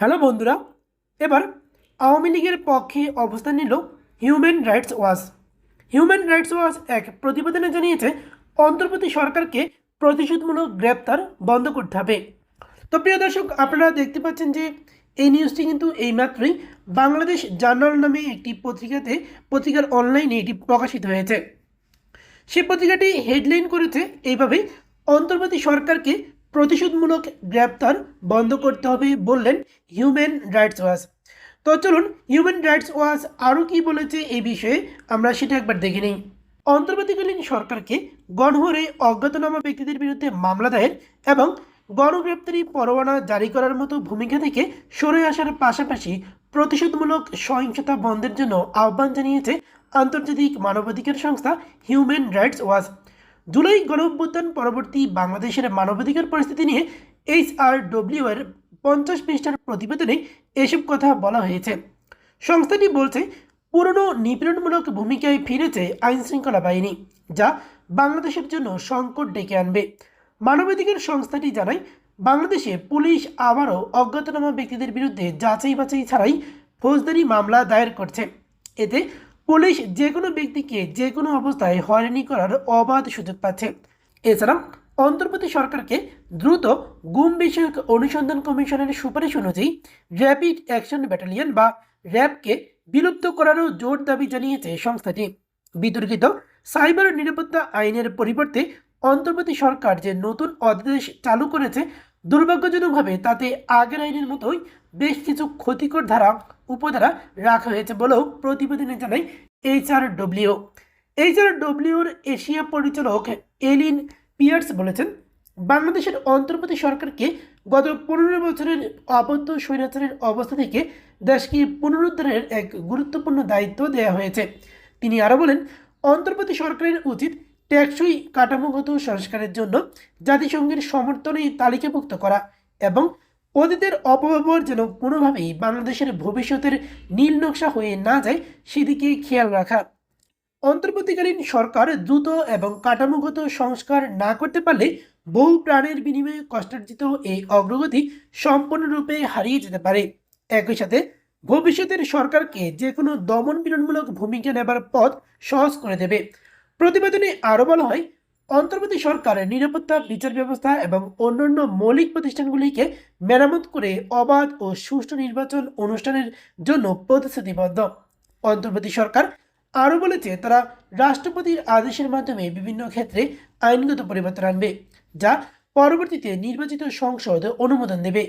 Hello বন্ধুরা, এবার আওয়ামী লীগের পক্ষে অবস্থান নিল human rights watch human rights watch এক প্রতিবেদনে জানিয়েছে, অন্তর্বর্তী সরকারকে প্রতিশোধমূলক গ্রেপ্তার বন্ধ করতে হবে। তো প্রিয় দর্শক, আপনারা দেখতে পাচ্ছেন যে এই নিউজটি কিন্তু এইমাত্রই বাংলাদেশ জার্নাল নামে একটি পত্রিকাতে, পত্রিকার অনলাইনে এটি প্রকাশিত হয়েছে। সে পত্রিকাটি হেডলাইন করেছে এইভাবে অন্তর্বর্তী সরকারকে প্রতিশোধমূলক গ্রেপ্তার বন্ধ করতে হবে বললেন হিউম্যান রাইটস ওয়াচ তো চলুন হিউম্যান রাইটস ওয়াচ আরও কী বলেছে এই বিষয়ে আমরা সেটা একবার দেখে নিই। অন্তর্বর্তীকালীন সরকারকে গণহরে অজ্ঞাতনামা ব্যক্তিদের বিরুদ্ধে মামলা দায়ের এবং গণগ্রেপ্তারি পরোয়ানা জারি করার মতো ভূমিকা থেকে সরে আসার পাশাপাশি প্রতিশোধমূলক সহিংসতা বন্ধের জন্য আহ্বান জানিয়েছে আন্তর্জাতিক মানবাধিকার সংস্থা হিউম্যান রাইটস ওয়াচ জুলাই গণঅভ্যুত্থান পরবর্তী বাংলাদেশের মানবাধিকার পরিস্থিতি নিয়ে এইচ আর ডব্লিউ এর পঞ্চাশ পৃষ্ঠার প্রতিবেদনে এসব কথা বলা হয়েছে। সংস্থাটি বলছে, পুরনো নিপীড়নমূলক ভূমিকায় ফিরেছে আইন শৃঙ্খলা বাহিনী, যা বাংলাদেশের জন্য সংকট ডেকে আনবে। মানবাধিকার সংস্থাটি জানায়, বাংলাদেশে পুলিশ আবারও অজ্ঞাতনামা ব্যক্তিদের বিরুদ্ধে যাচাই বাছাই ছাড়াই ফৌজদারি মামলা দায়ের করছে। এতে পুলিশ যে কোনো ব্যক্তিকে যে কোনো অবস্থায় হয়রানি করার অবাধ সুযোগ পাচ্ছে। এছাড়া অন্তর্বর্তী সরকারকে দ্রুত গুম বিষয়ক অনুসন্ধান কমিশনের সুপারিশ অনুযায়ী র্যাপিড অ্যাকশন ব্যাটালিয়ন বা র্যাবকে বিলুপ্ত করারও জোর দাবি জানিয়েছে সংস্থাটি। বিতর্কিত সাইবার নিরাপত্তা আইনের পরিবর্তে অন্তর্বর্তী সরকার যে নতুন অধ্যাদেশ চালু করেছে, দুর্ভাগ্যজনকভাবে তাতে আগের আইনের মতোই বেশ কিছু ক্ষতিকর ধারা উপধারা রাখা হয়েছে বলেও প্রতিবেদনে জানায় H R W H R ডব্লিউর Asia পরিচালক এলিন পিয়ার্স বলেছেন, বাংলাদেশের অন্তর্বর্তী সরকারকে গত পনেরো বছরের আবদ্ধ স্বৈরাচারের অবস্থা থেকে দেশকে পুনরুদ্ধারের এক গুরুত্বপূর্ণ দায়িত্ব দেওয়া হয়েছে। তিনি আরও বলেন, অন্তর্বর্তী সরকারের উচিত টেকসই কাঠামোগত সংস্কারের জন্য জাতিসংঘের সমর্থনে তালিকাভুক্ত করা এবং অতীতের অপব্যবহার যেন কোনোভাবেই বাংলাদেশের ভবিষ্যতের নীল নকশা হয়ে না যায়, সেদিকে খেয়াল রাখা। অন্তর্বর্তীকালীন সরকার দ্রুত এবং কাঠামোগত সংস্কার না করতে পারলে বহু প্রাণের বিনিময়ে কষ্টার্জিত এই অগ্রগতি সম্পূর্ণরূপে হারিয়ে যেতে পারে। একই সাথে, ভবিষ্যতের সরকারকে যে কোনো দমন পীড়নমূলক ভূমিকা নেবার পথ সহজ করে দেবে। প্রতিবেদনে আরও বলা হয় অন্তর্বর্তী সরকারের নিরাপত্তা, বিচার ব্যবস্থা এবং অন্যান্য মৌলিক প্রতিষ্ঠানগুলিকে মেরামত করে অবাধ ও সুষ্ঠু নির্বাচন অনুষ্ঠানের জন্য প্রতিশ্রুতিবদ্ধ। অন্তর্বর্তী সরকার আরও বলেছে, তারা রাষ্ট্রপতির আদেশের মাধ্যমে বিভিন্ন ক্ষেত্রে আইনগত পরিবর্তন আনবে, যা পরবর্তীতে নির্বাচিত সংসদ অনুমোদন দেবে।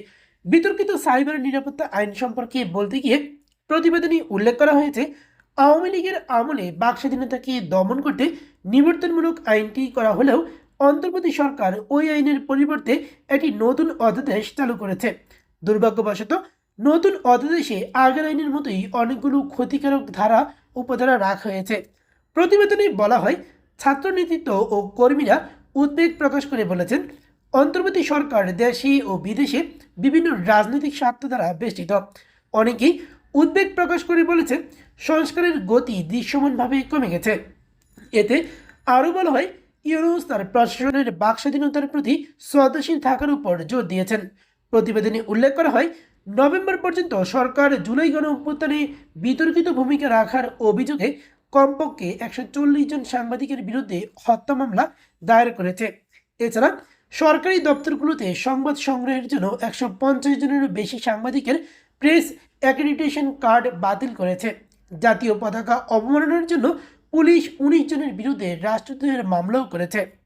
বিতর্কিত সাইবার নিরাপত্তা আইন সম্পর্কে বলতে গিয়ে প্রতিবেদনে উল্লেখ করা হয়েছে, আওয়ামী লীগের আমলে বাক স্বাধীনতাকে দমন করতে নিবর্তনমূলক আইনটি করা হলেও অন্তর্বর্তী সরকার ওই আইনের পরিবর্তে একটি নতুন অধ্যাদেশ চালু করেছে। দুর্ভাগ্যবশত, নতুন অধ্যাদেশে আগের আইনের মতোই অনেকগুলো ক্ষতিকারক ধারা উপধারা রাখা হয়েছে। প্রতিবেদনে বলা হয় ছাত্র নেতৃত্ব ও কর্মীরা উদ্বেগ প্রকাশ করে বলেছেন, অন্তর্বর্তী সরকার দেশে ও বিদেশে বিভিন্ন রাজনৈতিক স্বার্থ দ্বারা বেষ্টিত। অনেকেই উদ্বেগ প্রকাশ করে বলেছেন, সংস্কারের গতি দৃশ্যমানভাবে কমে গেছে। এতে আরও বলা হয় ইউনুস তার প্রশাসনের বাক স্বাধীনতার প্রতি শ্রদ্ধাশীল থাকার উপর জোর দিয়েছেন। প্রতিবেদনে উল্লেখ করা হয়, নভেম্বর পর্যন্ত সরকার জুলাই গণ অভ্যুত্থানে বিতর্কিত ভূমিকা রাখার অভিযোগে কমপক্ষে একশো চল্লিশ জন সাংবাদিকের বিরুদ্ধে হত্যা মামলা দায়ের করেছে। এছাড়া, সরকারি দপ্তরগুলোতে সংবাদ সংগ্রহের জন্য একশো পঞ্চাশ জনেরও বেশি সাংবাদিকের প্রেস অ্যাক্রেডিটেশন কার্ড বাতিল করেছে। জাতীয় পতাকা অবমাননার জন্য পুলিশ উনিশ জনের বিরুদ্ধে রাষ্ট্রদ্রোহের মামলাও করেছে।